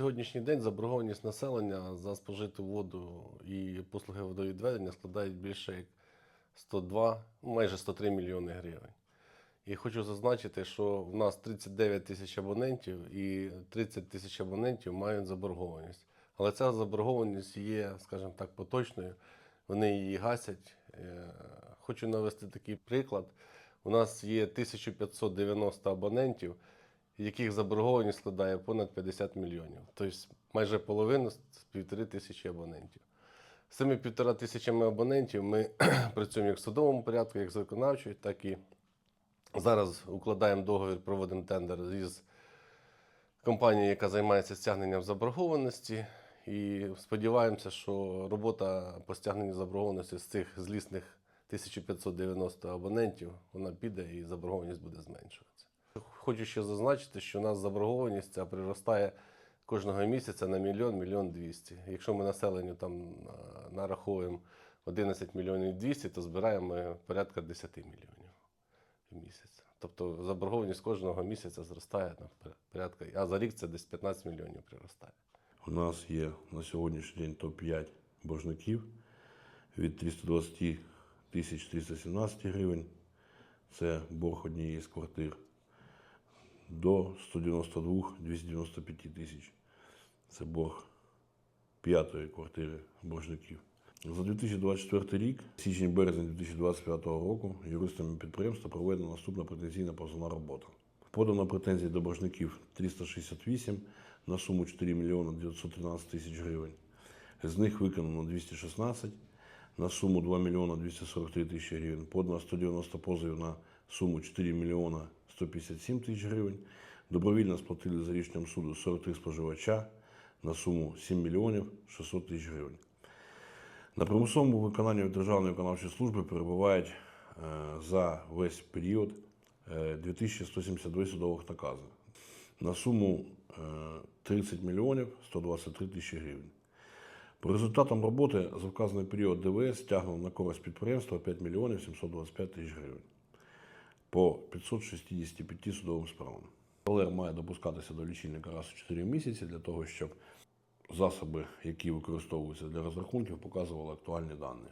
сьогоднішній день заборгованість населення за спожиту воду і послуги водовідведення складають більше як 102, ну, майже 103 мільйони гривень. І хочу зазначити, що в нас 39 тисяч абонентів і 30 тисяч абонентів мають заборгованість. Але ця заборгованість є, скажімо так, поточною. Вони її гасять. Е, Хочу навести такий приклад. У нас є 1590 абонентів, яких заборгованість складає понад 50 мільйонів. Тобто майже половина з півтори тисячі абонентів. З цими півтора тисячами абонентів ми працюємо як в судовому порядку, як з так і зараз укладаємо договір, проводимо тендер із компанією, яка займається стягненням заборгованості. І сподіваємося, що робота по стягненню заборгованості з цих злісних 1590 абонентів вона піде і заборгованість буде зменшуватися. Хочу ще зазначити, що у нас заборгованість ця приростає кожного місяця на мільйон, мільйон двісті. Якщо ми населенню там нараховуємо 11 мільйонів 200, то збираємо ми порядка 10 мільйонів в місяць. Тобто заборгованість кожного місяця зростає на порядка, а за рік це десь 15 мільйонів приростає. У нас є на сьогоднішній день топ-5 боржників від 320 тисяч 317 гривень. Це борг однієї з квартир. До 192 295 тисяч. Це борг п'ятої квартири боржників. За 2024 рік, січень-березень 2025 року, юристами підприємства проведена наступна претензійна позовна робота. Подано претензії до боржників 368 на суму 4 мільйони 913 тисяч гривень. З них виконано 216 на суму 2 мільйони 243 тисячі гривень. Подано 190 позовів на суму 4 мільйони 157 тисяч гривень. Добровільно сплатили за рішенням суду 43 споживача на суму 7 мільйонів 600 тисяч гривень. На примусовому виконанні Державної виконавчої служби перебувають е, за весь період е, 2172 судових накази на суму е, 30 мільйонів 123 тисячі гривень. По результатам роботи за вказаний період ДВС стягнув на користь підприємства 5 мільйонів 725 тисяч гривень по 565 судовим справам. ЛР має допускатися до лічильника раз у 4 місяці для того, щоб засоби, які використовуються для розрахунків, показували актуальні дані.